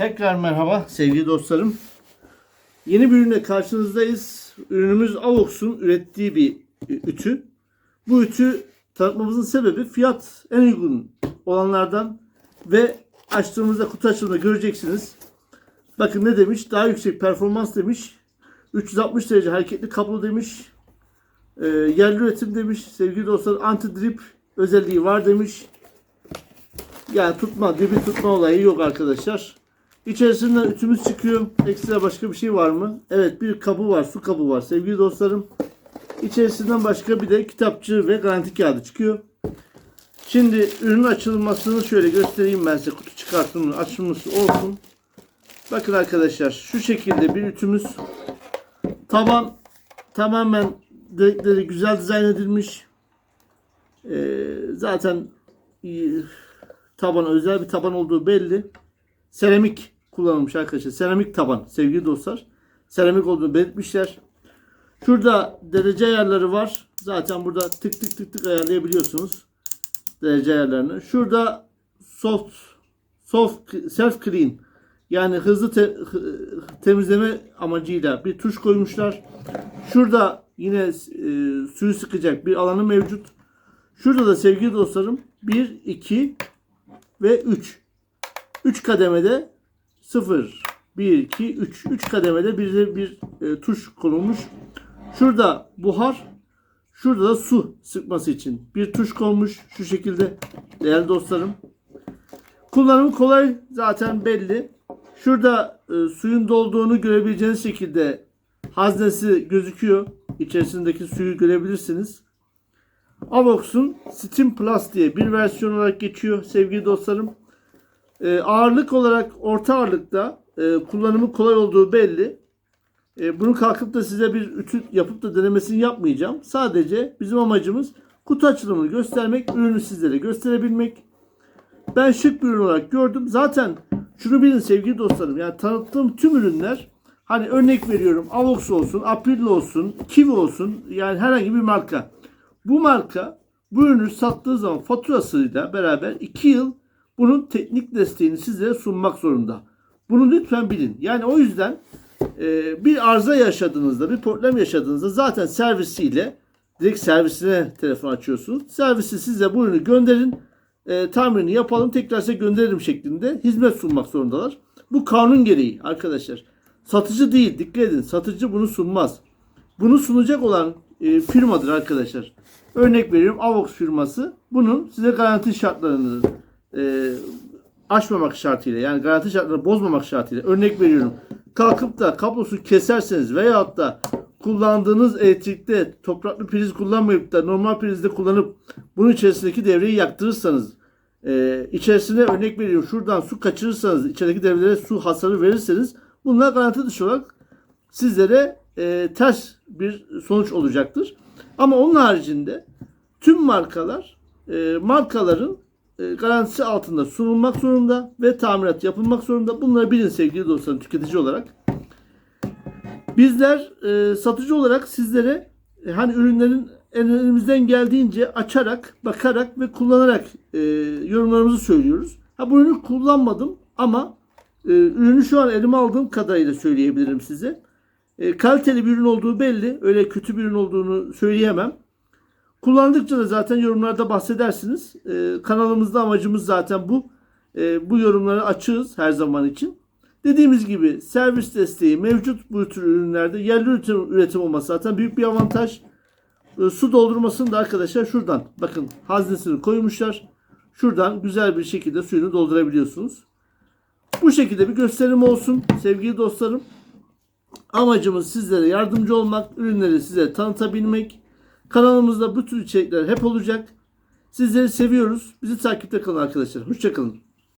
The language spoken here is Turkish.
Tekrar merhaba sevgili dostlarım. Yeni bir ürünle karşınızdayız. Ürünümüz Avox'un ürettiği bir ütü. Bu ütü tanıtmamızın sebebi fiyat en uygun olanlardan ve açtığımızda kutu açılımda göreceksiniz. Bakın ne demiş? Daha yüksek performans demiş. 360 derece hareketli kablo demiş. Ee, yerli üretim demiş. Sevgili dostlar anti drip özelliği var demiş. Yani tutma, dibi tutma olayı yok arkadaşlar. İçerisinden ütümüz çıkıyor. Ekstra başka bir şey var mı? Evet bir kabı var, su kabı var sevgili dostlarım. İçerisinden başka bir de kitapçı ve garanti kağıdı çıkıyor. Şimdi ürünün açılmasını şöyle göstereyim ben size. Kutu çıkartımının açılması olsun. Bakın arkadaşlar şu şekilde bir ütümüz. Taban tamamen delikleri güzel dizayn edilmiş. Ee, zaten iyi, taban özel bir taban olduğu belli. Seramik kullanılmış arkadaşlar. Seramik taban sevgili dostlar. Seramik olduğunu belirtmişler. Şurada derece ayarları var. Zaten burada tık tık tık tık ayarlayabiliyorsunuz. Derece ayarlarını. Şurada soft soft self clean yani hızlı te- temizleme amacıyla bir tuş koymuşlar. Şurada yine e, suyu sıkacak bir alanı mevcut. Şurada da sevgili dostlarım 1, 2 ve 3. 3 kademede 0, 1, 2, 3. 3 kademede bir de bir e, tuş konulmuş. Şurada buhar, şurada da su sıkması için bir tuş konmuş. Şu şekilde değerli dostlarım. Kullanımı kolay zaten belli. Şurada e, suyun dolduğunu görebileceğiniz şekilde haznesi gözüküyor. İçerisindeki suyu görebilirsiniz. Avox'un Steam Plus diye bir versiyon olarak geçiyor sevgili dostlarım. E, ağırlık olarak orta ağırlıkta e, kullanımı kolay olduğu belli. E, bunu kalkıp da size bir ütü yapıp da denemesini yapmayacağım. Sadece bizim amacımız kutu açılımını göstermek, ürünü sizlere gösterebilmek. Ben şık bir ürün olarak gördüm. Zaten şunu bilin sevgili dostlarım. Yani tanıttığım tüm ürünler hani örnek veriyorum Avox olsun, April olsun, Kiwi olsun yani herhangi bir marka. Bu marka bu ürünü sattığı zaman faturasıyla beraber 2 yıl bunun teknik desteğini sizlere sunmak zorunda. Bunu lütfen bilin. Yani o yüzden e, bir arıza yaşadığınızda, bir problem yaşadığınızda zaten servisiyle direkt servisine telefon açıyorsunuz. Servisi size bu ürünü gönderin. E, tamirini yapalım tekrar size gönderirim şeklinde hizmet sunmak zorundalar. Bu kanun gereği arkadaşlar. Satıcı değil dikkat edin. Satıcı bunu sunmaz. Bunu sunacak olan e, firmadır arkadaşlar. Örnek veriyorum Avox firması bunun size garanti şartlarını e, aşmamak şartıyla yani garanti şartlarını bozmamak şartıyla örnek veriyorum. Kalkıp da kablosu keserseniz veyahut da kullandığınız elektrikte topraklı priz kullanmayıp da normal prizde kullanıp bunun içerisindeki devreyi yaktırırsanız e, içerisine örnek veriyorum şuradan su kaçırırsanız içerideki devrelere su hasarı verirseniz bunlar garanti dışı olarak sizlere e, ters bir sonuç olacaktır. Ama onun haricinde tüm markalar e, markaların garantisi altında sunulmak zorunda ve tamirat yapılmak zorunda. Bunları bilin sevgili dostlarım tüketici olarak. Bizler e, satıcı olarak sizlere e, hani ürünlerin elimizden geldiğince açarak, bakarak ve kullanarak e, yorumlarımızı söylüyoruz. Ha bu ürünü kullanmadım ama e, ürünü şu an elime aldığım kadarıyla söyleyebilirim size. E, kaliteli bir ürün olduğu belli. Öyle kötü bir ürün olduğunu söyleyemem. Kullandıkça da zaten yorumlarda bahsedersiniz. E, kanalımızda amacımız zaten bu. E, bu yorumları açığız her zaman için. Dediğimiz gibi servis desteği mevcut bu tür ürünlerde. Yerli üretim, üretim olması zaten büyük bir avantaj. E, su doldurmasını da arkadaşlar şuradan bakın haznesini koymuşlar. Şuradan güzel bir şekilde suyunu doldurabiliyorsunuz. Bu şekilde bir gösterim olsun sevgili dostlarım. Amacımız sizlere yardımcı olmak, ürünleri size tanıtabilmek. Kanalımızda bu tür içerikler hep olacak. Sizleri seviyoruz. Bizi takipte kalın arkadaşlar. Hoşçakalın.